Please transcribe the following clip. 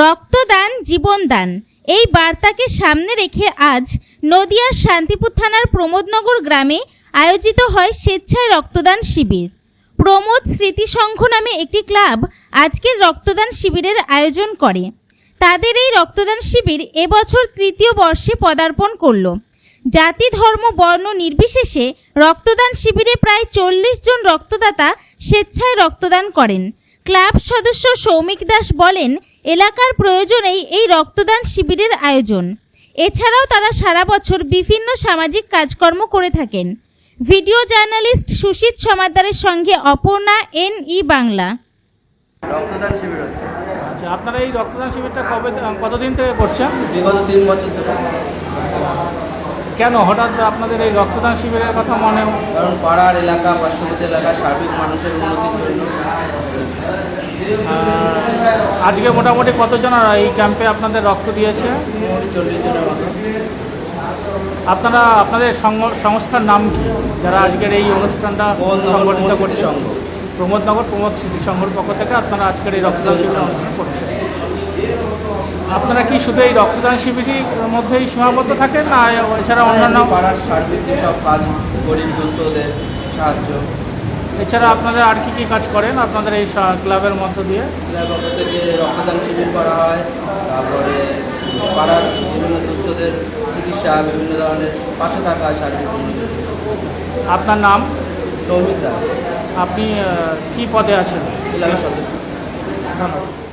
রক্তদান, জীবনদান। এই বার্তাকে সামনে রেখে আজ নদিয়ার শান্তিপুর থানার প্রমোদনগর গ্রামে আয়োজিত হয় স্বেচ্ছায় রক্তদান শিবির। প্রমোদ স্মৃতি সংঘ নামে একটি ক্লাব আজকের রক্তদান শিবিরের আয়োজন করে। তাদের এই রক্তদান শিবির এবছর তৃতীয় বর্ষে পদার্পণ করল। জাতি, ধর্ম, বর্ণ নির্বিশেষে রক্তদান শিবিরে প্রায় চল্লিশ জন রক্তদাতা স্বেচ্ছায় রক্তদান করেন। ক্লাব সদস্য সৌমিক দাস বলেন এলাকার প্রয়োজনেই এই রক্তদান শিবিরের আয়োজন। এছাড়াও তারা সারা বছর বিভিন্ন সামাজিক কাজকর্ম করে থাকেন। ভিডিও জার্নালিস্ট সুশীত সমাদারের সঙ্গে অপর্ণা এন ই বাংলা। রক্তদান শিবির হচ্ছে। আচ্ছা আপনারা এই রক্তদান শিবিরটা কবে কতদিন থেকে করছেন? বিগত তিন বছর ধরে। কেন? হঠাৎ আপনাদের এই রক্তদান শিবিরের কথা মনে কারণ পাড়ার এলাকা পার্শ্ববর্তী এলাকার সার্বিক মানুষের উন্নতির জন্য। আজকে মোটামুটি কতজন এই ক্যাম্পে আপনাদের রক্ত দিয়েছে? চল্লিশ জনের মতো। আপনারা আপনাদের সংস্থার নাম কি? যারা আজকের এই অনুষ্ঠানটা সংগঠিত করছে। প্রমোদনগর প্রমোদ স্মৃতি সংঘর পক্ষ থেকে আপনারা আজকের এই রক্তদান শিবির অনুষ্ঠান করছেন। আপনারা কি শুধু এই রক্তদান শিবিরের মধ্যেই সীমাবদ্ধ থাকেন না এছাড়া অন্যান্য পাড়ার সার্বিক সব কাজ গরিব দুস্থদের সাহায্য। এছাড়া আপনারা আর কি কি কাজ করেন আপনাদের এই ক্লাবের মধ্য দিয়ে? ক্লাবের থেকে রক্তদান শিবির করা হয় তারপরে পাড়ার বিভিন্ন দুস্থদের চিকিৎসা বিভিন্ন ধরনের পাশে থাকা সার্বিক আপনার নাম? সৌমিক দাস। আপনি কি পদে আছেন? ক্লাবের সদস্য। ধন্যবাদ।